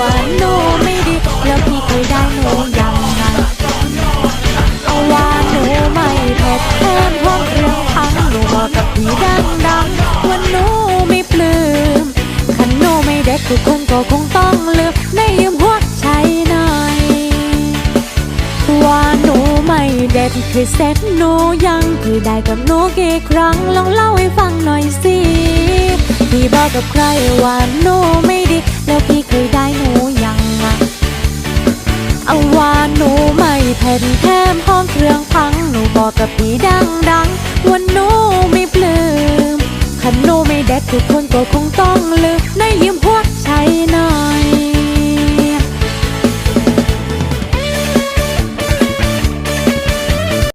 ว่าหนูไม่ดี แล้วพี่เคยได้หนูยังไงเอาว่าหนูไม่เผ็ดเพิ่มพวกเรื่องทั้งหนูบอกกับพี่ดังดังว่าหนูไม่ปลื้มขันหนูไม่เด็กทุกคนก็คงต้องลืมได้ยืมหัวใจหน่อยว่าหนูไม่เด็ดคือเซ็ตหนูยังพี่ได้กับหนูกี่ครั้งลองเล่าให้ฟังหน่อยสิพี่บอกกับใครว่าหนูไม่ เอาว่าหนูไม่เผ็ดแถมห้องเครื่องพังหนูบอกกับพี่ดังดังๆว่าหนูไม่ปลื้มคันหนูไม่เด็ดทุกคนก็คงต้องลืมได้ยืม